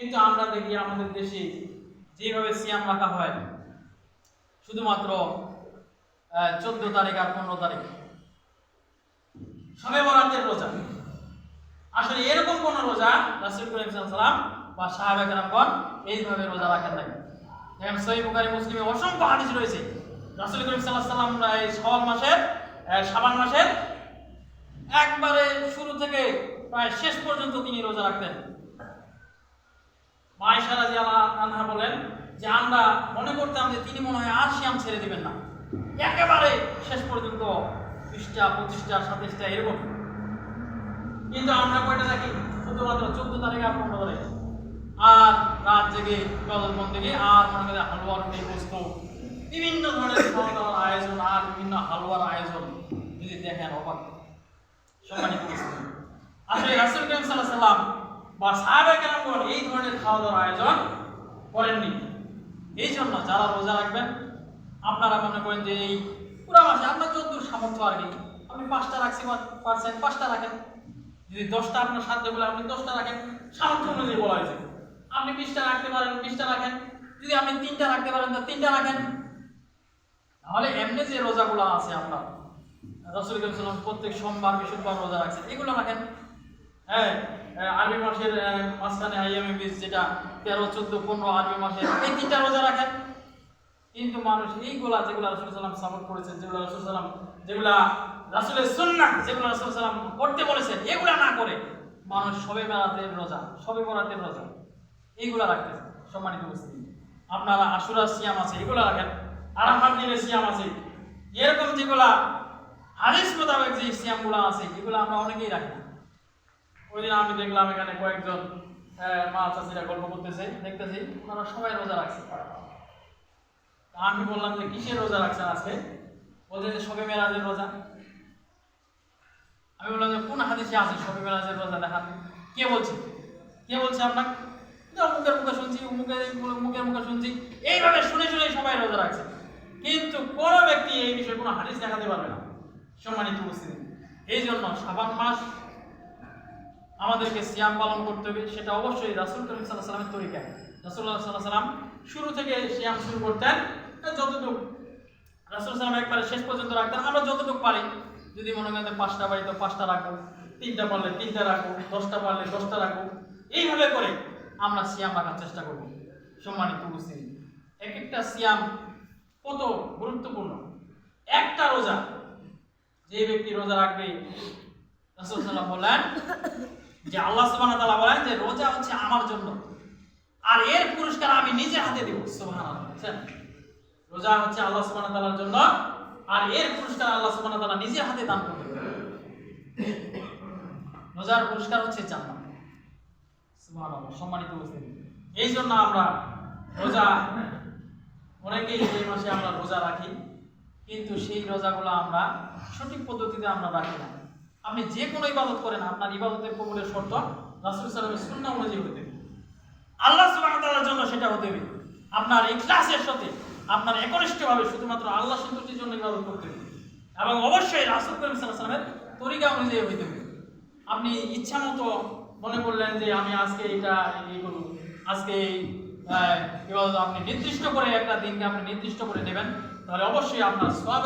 কিন্তু আমরা দেখি আমাদের দেশে যেভাবে সিয়াম রাখা হয়, শুধুমাত্র চোদ্দ তারিখ আর পনেরো তারিখ। সবে বরাতের রোজা। আসলে এরকম কোন রোজা রাসুল করিম সাল্লাম বা সাহাবে কেরামগণ এইভাবে রোজা রাখেন নাই। যেমন সহি বুখারী মুসলিমে অসংখ্য হাদিস রয়েছে। রাসুল করিম সাল্লাহ সাল্লাম এই সওয়াল মাসের শাবান মাসের একবারে শুরু থেকে প্রায় শেষ পর্যন্ত তিনি রোজা রাখতেন। মায়েশা রাজি আনহা বলেন যে আমরা মনে করতাম যে তিনি মনে হয় আর শিয়াম ছেড়ে দিবেন না। একেবারে শেষ পর্যন্ত বিশটা পঁচিশটা, সাতাশটা এরকম। কিন্তু আমরা কয়টা রাখি শুধুমাত্র চোদ্দ তারিখ আর পনেরো তারিখ। আর রাত জেগে ইবাদত বন্দেগে আর মনে করেন হালুয়া রুটি বস্তু। বিভিন্ন ধরনের খাওয়া দাওয়ার আয়োজন আর বিভিন্ন হালুয়ার আয়োজন। যদি দেখেন, অবাক। সম্মানিত আসলে রাসুল করিম সাল্লাহ সাল্লাম বা সাহাবে কেরামগণ এই ধরনের খাওয়া দাওয়ার আয়োজন করেননি। এই জন্য যারা রোজা রাখবেন, আপনারা মনে করেন যে এই পুরো মাসে আপনার যতদূর সামর্থ্য আর কি। আপনি পাঁচটা রাখছি পারছেন, পাঁচটা রাখেন। যদি দশটা আপনার সাধ্য বলে আপনি দশটা রাখেন, সামর্থ্য অনুযায়ী বলা হয়েছে। আপনি বিশটা রাখতে পারেন, বিশটা রাখেন। যদি আপনি তিনটা রাখতে পারেন, তা তিনটা রাখেন। তাহলে এমনি যে রোজাগুলো আছে আপনার, রসুল প্রত্যেক সোমবার, বৃহস্পতিবার রোজা রাখছেন, এগুলো রাখেন। হ্যাঁ আরবি মাসের মাঝখানে আইএমএ বীজ যেটা, তেরো, চোদ্দ, পনেরো আরবি মাসের, এই তিনটা রোজা রাখেন। কিন্তু মানুষ এইগুলা যেগুলা রসুল সাল্লাম সাপোর্ট করেছেন, যেগুলা রসুল সাল্লাম, যেগুলা রাসুলের সুন্না যেগুলো রসুল সাল্লাম করতে বলেছেন, এগুলা না করে মানুষ সবে বেড়াতে রোজা, সবে বরাতে রোজা, এইগুলা রাখতেছে সম্মানিত উপস্থিতি। আপনারা আশুরা সিয়াম আছে, এগুলা রাখেন আরাফাত দিনের সিয়াম আছে, এরকম যেগুলা হাদিস মোতাবেক যে সিয়ামগুলো আছে, এগুলো আমরা অনেকেই রাখি ওই দিন আমি দেখলাম এখানে কয়েকজন মা চাষিরা গল্প করতেছে, দেখতেছি ওনারা সবাই রোজা রাখছে। আমি বললাম যে, কিসের রোজা রাখছেন আজকে? বলছে যে সবে মেরাজের রোজা। আমি বললাম যে, কোন হাদিসে আছে সবে মেরাজের রোজা দেখান কে বলছে? কে বলছে আপনার? যে অমুকের মুখে শুনছি, অমুকের মুখের মুখে শুনছি। এইভাবে শুনে শুনে সবাই রোজা রাখছে। কিন্তু কোন ব্যক্তি এই বিষয়ে কোনো হাদিস দেখাতে পারবে না। সম্মানিত উপস্থিতি। এই জন্য সাবান মাস আমাদেরকে সিয়াম পালন করতে হবে, সেটা অবশ্যই রাসুল করিম সাল্লাহ সাল্লামের তরিকা। রাসুল্লাহ সাল্লাহ সাল্লাম শুরু থেকে সিয়াম শুরু করতেন যতটুকু রাসুল সাল্লাম একবারে শেষ পর্যন্ত রাখতেন, আমরা যতটুকু পারি। যদি মনে করেন পাঁচটা বাড়ি তো পাঁচটা রাখব, তিনটা পারলে তিনটা রাখব, দশটা পারলে দশটা রাখব, এইভাবে করে আমরা সিয়াম রাখার চেষ্টা করব। সম্মানিত উপস্থিতি। এক একটা সিয়াম কত গুরুত্বপূর্ণ? একটা রোজা, যে ব্যক্তি রোজা রাখবে রাসুল সাল্লাম বললেন যে আল্লাহ সুবহানাহু ওয়া তাআলা বলেন যে রোজা হচ্ছে আমার জন্য। আর এর পুরস্কার আমি নিজে হাতে দেব বুঝছেন? রোজা হচ্ছে আল্লাহ সুবহানাহু ওয়া তাআলার জন্য, আর এর পুরস্কার আল্লাহ সুবহানাহু ওয়া তাআলা নিজে হাতে দান করবেন। রোজার পুরস্কার হচ্ছে জান্নাত। সম্মানিত উপস্থিতি। এই জন্য আমরা রোজা, অনেকেই এই মাসে আমরা রোজা রাখি, কিন্তু সেই রোজাগুলো আমরা সঠিক পদ্ধতিতে আমরা রাখি না। আপনি যে কোনো ইবাদত করেন, আপনার ইবাদতের কবুলের শর্ত রাসূল সাল্লাল্লাহু সুন্নাহ অনুযায়ী হতে হবে। আল্লাহ ওয়া জন্য সেটা হতে হবে। আপনার ইখলাসের সাথে, আপনার একনিষ্ঠভাবে শুধুমাত্র আল্লাহ সন্তুষ্টির জন্য ইবাদত করতে হবে। এবং অবশ্যই রাসূল করিম সাল্লামের তরিকা অনুযায়ী হইতে হবে। আপনি ইচ্ছা মতো মনে করলেন যে আমি আজকে এটা এই করব। আজকে এই আপনি নির্দিষ্ট করে একটা দিনকে আপনি নির্দিষ্ট করে নেবেন, তাহলে অবশ্যই আপনার সব